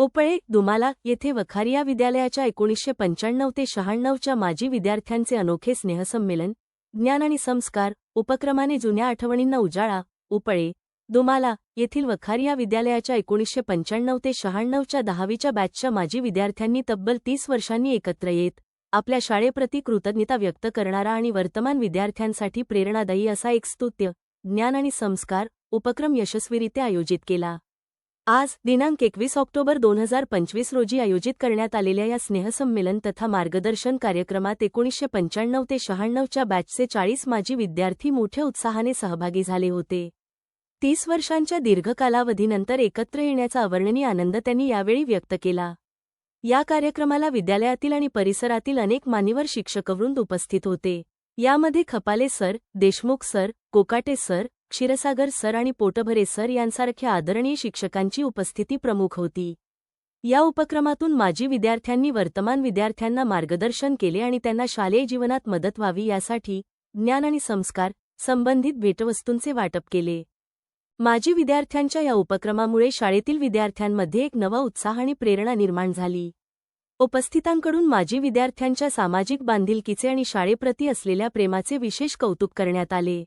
ओपळे दुमाला येथे वखारिया विद्यालयाच्या एकोणीसशे पंच्याण्णव ते शहाण्णवच्या माजी विद्यार्थ्यांचे अनोखे स्नेहसंमेलन ज्ञान आणि संस्कार उपक्रमाने जुन्या आठवणींना उजाळा उपळे दुमाला येथील वखारिया विद्यालयाच्या एकोणीसशे पंच्याण्णव ते शहाण्णवच्या दहावीच्या बॅचच्या माजी विद्यार्थ्यांनी तब्बल तीस वर्षांनी एकत्र येत आपल्या शाळेप्रती कृतज्ञता व्यक्त करणारा आणि वर्तमान विद्यार्थ्यांसाठी प्रेरणादायी असा एक स्तुत्य ज्ञान आणि संस्कार उपक्रम यशस्वीरित्या आयोजित केला. आज दिनांक एकवीस ऑक्टोबर दोन हजार पंचवीस रोजी आयोजित करण्यात आलेल्या या स्नेहसंमेलन तथा मार्गदर्शन कार्यक्रमात एकोणीसशे पंच्याण्णव ते शहाण्णवच्या बॅचचे चाळीस माजी विद्यार्थी मोठ्या उत्साहाने सहभागी झाले होते. तीस वर्षांच्या दीर्घ कालावधीनंतर एकत्र येण्याचा अवर्णनीय आनंद त्यांनी यावेळी व्यक्त केला. या कार्यक्रमाला विद्यालयातील आणि परिसरातील अनेक मान्यवर शिक्षकवृंद उपस्थित होते. यामध्ये Khapale sir Deshmukh sir Kokate sir Kshirsagar sir आणि पोटभरे सर यांसारख्या आदरणीय शिक्षकांची उपस्थिती प्रमुख होती. या उपक्रमातून माजी विद्यार्थ्यांनी वर्तमान विद्यार्थ्यांना मार्गदर्शन केले आणि त्यांना शालेय जीवनात मदत व्हावी यासाठी ज्ञान आणि संस्कार संबंधित भेटवस्तूंचे वाटप केले. माजी विद्यार्थ्यांच्या या उपक्रमामुळे शाळेतील विद्यार्थ्यांमध्ये एक नवा उत्साह आणि प्रेरणा निर्माण झाली. उपस्थितांकडून माजी विद्यार्थ्यांच्या सामाजिक बांधिलकीचे आणि शाळेप्रती असलेल्या प्रेमाचे विशेष कौतुक करण्यात आले.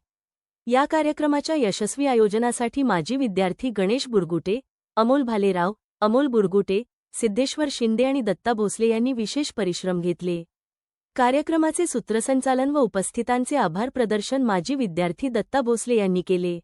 या कार्यक्रमाच्या यशस्वी आयोजनासाठी माजी विद्यार्थी गणेश बुरगुटे अमोल भालेराव अमोल बुरगुटे सिद्धेश्वर शिंदे आणि दत्ता भोसले यांनी विशेष परिश्रम घेतले. कार्यक्रमाचे सूत्रसंचालन व उपस्थितांचे आभार प्रदर्शन माजी विद्यार्थी दत्ता भोसले यांनी केले.